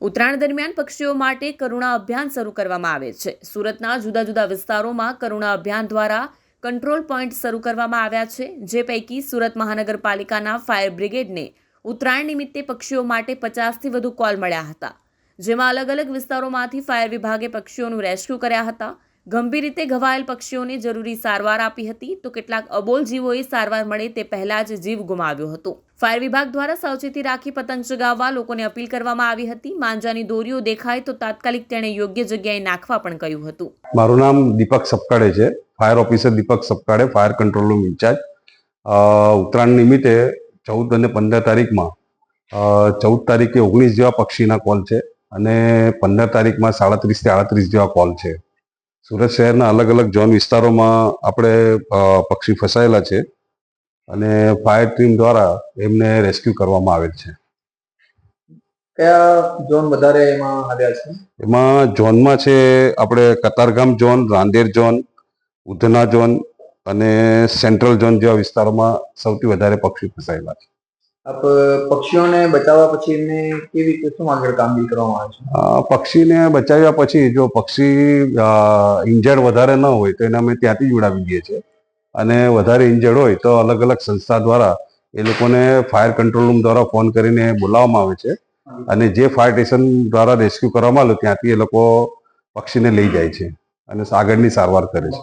ઉત્તરાયણ દરમિયાન પક્ષીઓ માટે કરુણા અભિયાન શરૂ કરવામાં આવે છે. સુરતના જુદા જુદા વિસ્તારોમાં કરુણા અભિયાન દ્વારા કંટ્રોલ પોઈન્ટ શરૂ કરવામાં આવ્યા છે, જે પૈકી સુરત મહાનગરપાલિકાના ફાયર બ્રિગેડને ઉત્તરાયણ નિમિત્તે પક્ષીઓ માટે પચાસથી વધુ કોલ મળ્યા હતા, જેમાં અલગ અલગ વિસ્તારોમાંથી ફાયર વિભાગે પક્ષીઓનું રેસ્ક્યુ કર્યા હતા. ગંભીર રીતે ઘવાયેલ પક્ષીઓને જરૂરી સારવાર આપી હતી તો કેટલાક અબોલ જીવોએ સારવાર મળે તે પહેલા જ જીવ ગુમાવ્યો હતો. ફાયર વિભાગ દ્વારા સાવચેતી રાખી પતંગ ચગાવવા લોકોને અપીલ કરવામાં આવી હતી. માંજાની દોરીઓ દેખાય તો તાત્કાલિક તેણે યોગ્ય જગ્યાએ નાખવા પણ કહ્યું હતું. મારું નામ દીપક સપકાડે છે. Fire officer Deepak Sapkade fire control room incharge Uttarayan નિમિત્તે ચૌદ અને પંદર તારીખમાં ચૌદ તારીખે ઓગણીસ જેવા પક્ષીના કોલ છે અને પંદર તારીખમાં સાડત્રીસથી આડત્રીસ જેવા કોલ છે. સુરત શહેરના અલગ અલગ ઝોન વિસ્તારોમાં આપણે પક્ષી ફસાયેલા છે અને ફાયર ટીમ દ્વારા એમને રેસ્ક્યુ કરવામાં આવેલ છે. કયા ઝોન વધારે એમાં આવ્યા છે? એમાં ઝોનમાં છે આપણે Katargam zone Rander zone Udhna zone અને સેન્ટ્રલ ઝોન જેવા વિસ્તારોમાં સૌથી વધારે પક્ષી ફસાયેલા છે. આપ પક્ષીઓને બચાવવા પછી એમને કેવી રીતે શું આગળ કામગીરી કરવામાં આવે છે? પક્ષીને બચાવ્યા પછી જો પક્ષી ઇન્જર્ડ વધારે ન હોય તો એને અમે ત્યાંથી જોડાવી દઈએ છીએ. અને વધારે ઇન્જર્ડ હોય તો અલગ અલગ સંસ્થા દ્વારા એ લોકોને ફાયર કંટ્રોલ રૂમ દ્વારા ફોન કરીને બોલાવવામાં આવે છે. અને જે ફાયર સ્ટેશન દ્વારા રેસ્ક્યુ કરવામાં આવે ત્યાંથી એ લોકો પક્ષીને લઈ જાય છે અને આગળની સારવાર કરે છે.